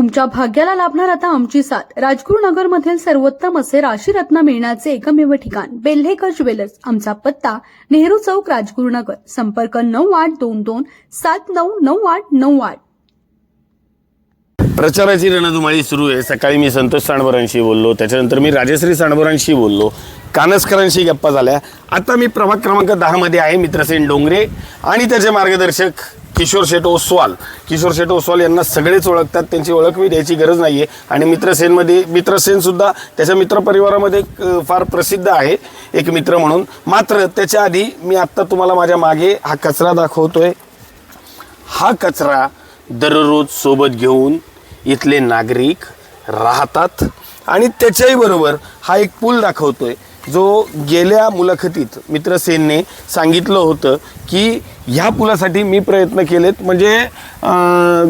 तुमच्या भाग्याला लाभणार आता आमची साथ. राजगुरुनगर मधील सर्वोत्तम असे राशीरत्न मिळण्याचे एकमेव ठिकाण बेल्हेकर ज्वेलर्स. आमचा पत्ता नेहरू चौक राजगुरुनगर संपर्क नऊ आठ दोन दोन सात नऊ नऊ आठ नऊ आठ. प्रचाराची रणधुमाळी सुरू आहे. सकाळी मी संतोष सांडवरांशी बोललो. त्याच्यानंतर मी राजश्री सांडवरांशी बोललो. कानसकरांशी गप्पा झाल्या. आता मी प्रभाग क्रमांक दहामध्ये आहे मित्रसेन डोंगरे आणि त्याचे मार्गदर्शक किशोर शेट ओसवाल. किशोर शेट ओसवाल यांना सगळेच ओळखतात त्यांची ओळख मी द्यायची गरज नाही आहे आणि मित्रसेनमध्ये मित्रसेनसुद्धा त्याच्या मित्रपरिवारामध्ये फार प्रसिद्ध आहे एक मित्र म्हणून. मात्र त्याच्या आधी मी आत्ता तुम्हाला माझ्या मागे हा कचरा दाखवतोय. हा कचरा दररोज सोबत घेऊन इथले नागरिक राहतात. आणि त्याच्याही बरोबर हा एक पूल दाखवतोय. जो गेल्या मुलाखतीत मित्रसेनने सांगितलं होतं की ह्या पुलासाठी मी प्रयत्न केलेत म्हणजे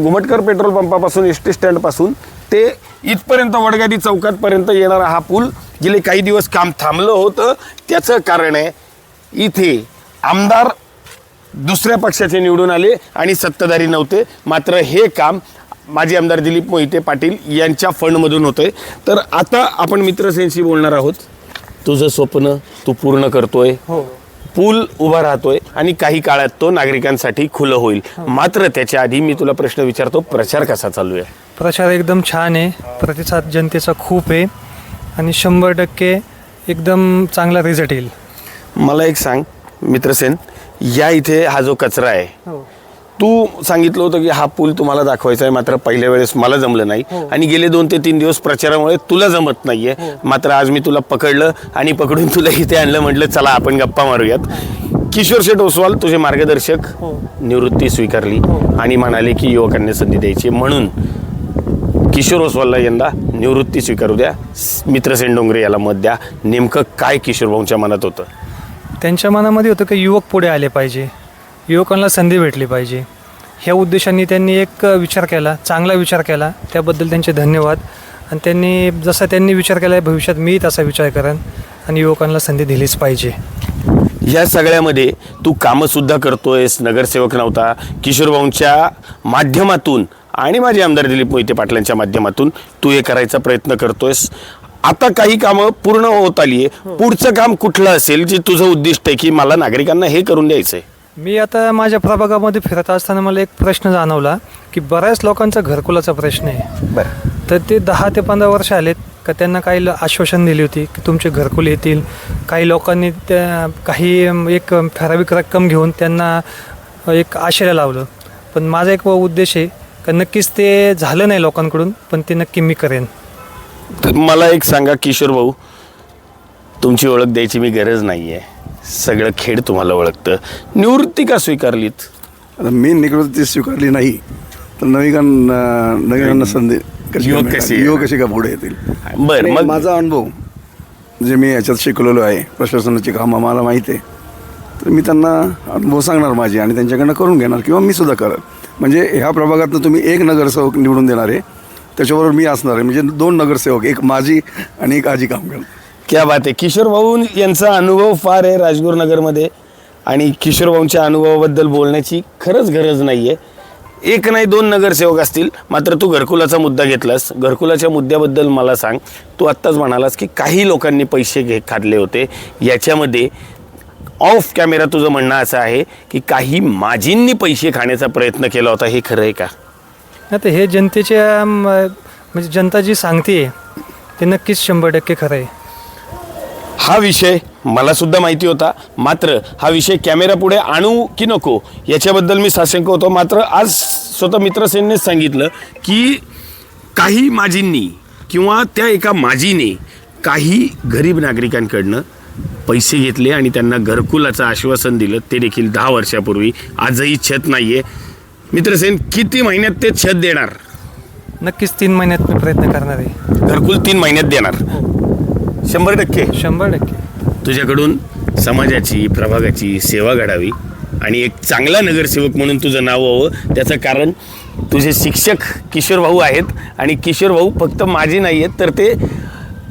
घुमटकर पेट्रोल पंपापासून एस टी स्टँडपासून ते इथपर्यंत वडगादी चौकातपर्यंत येणारा हा पूल गेले काही दिवस काम थांबलं होतं. त्याचं कारण आहे इथे आमदार दुसऱ्या पक्षाचे निवडून आले आणि सत्ताधारी नव्हते. मात्र हे काम माजी आमदार दिलीप मोहिते पाटील यांच्या फंडमधून होतंय. तर आता आपण मित्रसेनशी बोलणार आहोत. तुझं स्वप्न तू पूर्ण करतोय. पूल उभा राहतोय आणि काही काळात तो नागरिकांसाठी खुलं होईल. मात्र त्याच्या आधी मी तुला प्रश्न विचारतो प्रचार कसा चालू आहे? प्रचार एकदम छान आहे. प्रतिसाद जनतेचा खूप आहे. आणि शंभर टक्के एकदम चांगला रिझल्ट येईल. मला एक सांग मित्रसेन या इथे हा जो कचरा आहे हो. तू सांगितलं होतं की हा पूल तुम्हाला दाखवायचा आहे मात्र पहिल्या वेळेस मला जमलं नाही. आणि गेले दोन ते तीन दिवस प्रचारामुळे तुला जमत नाहीये. मात्र आज मी तुला पकडलं आणि पकडून तुला इथे आणलं म्हटलं चला आपण गप्पा मारूयात. किशोर शेठ ओसवाल तुझे मार्गदर्शक निवृत्ती स्वीकारली आणि म्हणाले की युवकांनी संधी द्यायची म्हणून किशोर ओसवालला यंदा निवृत्ती स्वीकारू द्या. मित्रसेन डोंगरे याला मत द्या. नेमकं काय किशोर भाऊंच्या मनात होतं? त्यांच्या मनामध्ये होतं की युवक पुढे आले पाहिजे. युवकांना संधी भेटली पाहिजे. ह्या उद्देशाने त्यांनी एक विचार केला चांगला विचार केला. त्याबद्दल त्यांचे धन्यवाद. आणि त्यांनी जसा त्यांनी विचार केला आहे भविष्यात मी तसा विचार करेन आणि युवकांना संधी दिलीच पाहिजे. या सगळ्यामध्ये तू कामंसुद्धा करतोयस नगरसेवक नव्हता. किशोरभाऊंच्या माध्यमातून आणि माझे आमदार दिलीप मोहिते पाटलांच्या माध्यमातून तू हे करायचा प्रयत्न करतोयस. आता काही कामं पूर्ण होत आली आहे पुढचं काम कुठलं असेल जे तुझं उद्दिष्ट आहे की मला नागरिकांना हे करून द्यायचं आहे मी आता माझ्या प्रभागामध्ये फिरत असताना मला एक प्रश्न जाणवला की बऱ्याच लोकांचा घरकुलाचा प्रश्न आहे. बरं. तर ते दहा ते पंधरा वर्ष आलेत का त्यांना काही ल- आश्वासन दिली होती की तुमचे घरकुल येतील? काही लोकांनी त्या काही एक ठराविक रक्कम घेऊन त्यांना एक आशेला लावलं. पण माझा एक उद्देश आहे का नक्कीच ते झालं नाही लोकांकडून पण ते नक्की मी करेन. तर मला एक सांगा किशोर भाऊ तुमची ओळख द्यायची मी गरज नाही आहे सगळं खेड तुम्हाला ओळखतं. निवृत्ती का स्वीकारलीत? आता मी निवृत्ती स्वीकारली नाही तर नवीन नवीन संधी कशी युवक मिळणार? कशी? युवक कशी का पुढे येतील? बरं आणि मग माझा अनुभव जे मी याच्यात शिकलेलो आहे प्रशासनाची कामं मला माहिती आहे तर मी त्यांना अनुभव सांगणार माझे आणि त्यांच्याकडनं करून घेणार किंवा मी सुद्धा करत म्हणजे ह्या प्रभागातनं तुम्ही एक नगरसेवक निवडून देणार आहे त्याच्याबरोबर मी असणार आहे. म्हणजे दोन नगरसेवक एक माझी आणि एक आजी काम करणार. क्या बात आहे. किशोर भाऊ यांचा अनुभव फार आहे राजगुरुनगरमध्ये आणि किशोर भाऊंच्या अनुभवाबद्दल बोलण्याची खरंच गरज नाही आहे एक नाही दोन नगरसेवक असतील. मात्र तू घरकुलाचा मुद्दा घेतलास. घरकुलाच्या मुद्द्याबद्दल मला सांग. तू आत्ताच म्हणालास की काही लोकांनी पैसे घे खाल्ले होते. याच्यामध्ये ऑफ कॅमेरा तुझं म्हणणं असं आहे की काही माजींनी पैसे खाण्याचा प्रयत्न केला होता. हे खरं आहे का? आता हे जनतेच्या म्हणजे जनता जी सांगते ते नक्कीच शंभर टक्के खरं आहे. हा विषय मला सुद्धा माहिती होता. मात्र हा विषय कॅमेरा पुढे आणू की नको याच्याबद्दल मी साशंक होतो. मात्र आज स्वतः मित्रसेननेच सांगितलं की काही माजींनी किंवा त्या एका माजीने काही गरीब नागरिकांकडनं पैसे घेतले आणि त्यांना घरकुलाचं आश्वासन दिलं. ते देखील दहा वर्षापूर्वी. आजही छत नाही आहे मित्रसेन किती महिन्यात ते छत देणार? नक्कीच तीन महिन्यात मी प्रयत्न करणार आहे. घरकुल तीन महिन्यात देणार. शंभर टक्के. शंभर टक्के. तुझ्याकडून समाजाची प्रभागाची सेवा घडावी आणि एक चांगला नगरसेवक म्हणून तुझं नाव व्हावं. त्याचं कारण तुझे शिक्षक किशोर भाऊ आहेत आणि किशोर भाऊ फक्त माझे नाही आहेत तर ते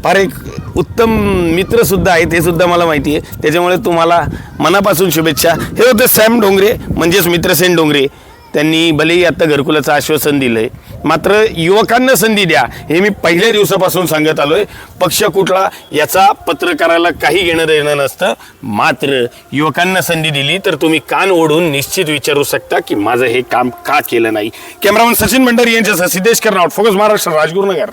फार एक उत्तम मित्रसुद्धा आहेत हे सुद्धा मला माहिती आहे. त्याच्यामुळे तुम्हाला मनापासून शुभेच्छा. हे होते सॅम डोंगरे म्हणजेच मित्रसेन डोंगरे. त्यांनी भलेही आता घरकुलाचं आश्वासन दिलंय. मात्र युवकांना संधी द्या. हे मी पहिल्या दिवसापासून सांगत आलोय. पक्ष कुठला याचा पत्रकाराला काही घेणं देणं नसतं. मात्र युवकांना संधी दिली तर तुम्ही कान ओढून निश्चित विचारू शकता की माझं हे काम का केलं नाही. कॅमेरामन सचिन भंडारी यांच्यासह सिद्धेश कर्नाट फोकस महाराष्ट्र राजगुरुनगर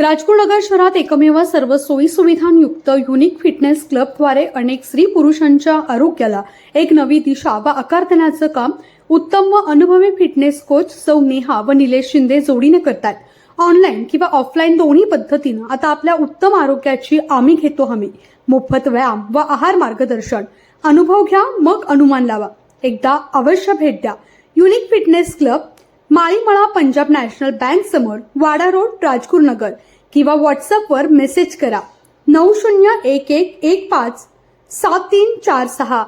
राजपूरनगर शहरात एकमेव सर्व सोयी सुविधांयुक्त युनिक फिटनेस क्लबद्वारे अनेक स्त्री पुरुषांच्या आरोग्याला एक नवी दिशा व आकार देण्याचं काम उत्तम व अनुभवी फिटनेस कोच सौ नेहा व निलेश शिंदे जोडीने करतात. ऑनलाईन किंवा ऑफलाईन दोन्ही पद्धतीनं आता आपल्या उत्तम आरोग्याची आम्ही घेतो हमी. मोफत व्यायाम व आहार मार्गदर्शन. अनुभव घ्या मग अनुमान लावा. एकदा अवश्य भेट द्या. Unique fitness club Malimala Punjab national bank समोर वाडा रोड राजपूर नगर किंवा व्हॉट्सअपवर मेसेज करा. नऊ शून्य एक एक एक पाच सात तीन चार सहा.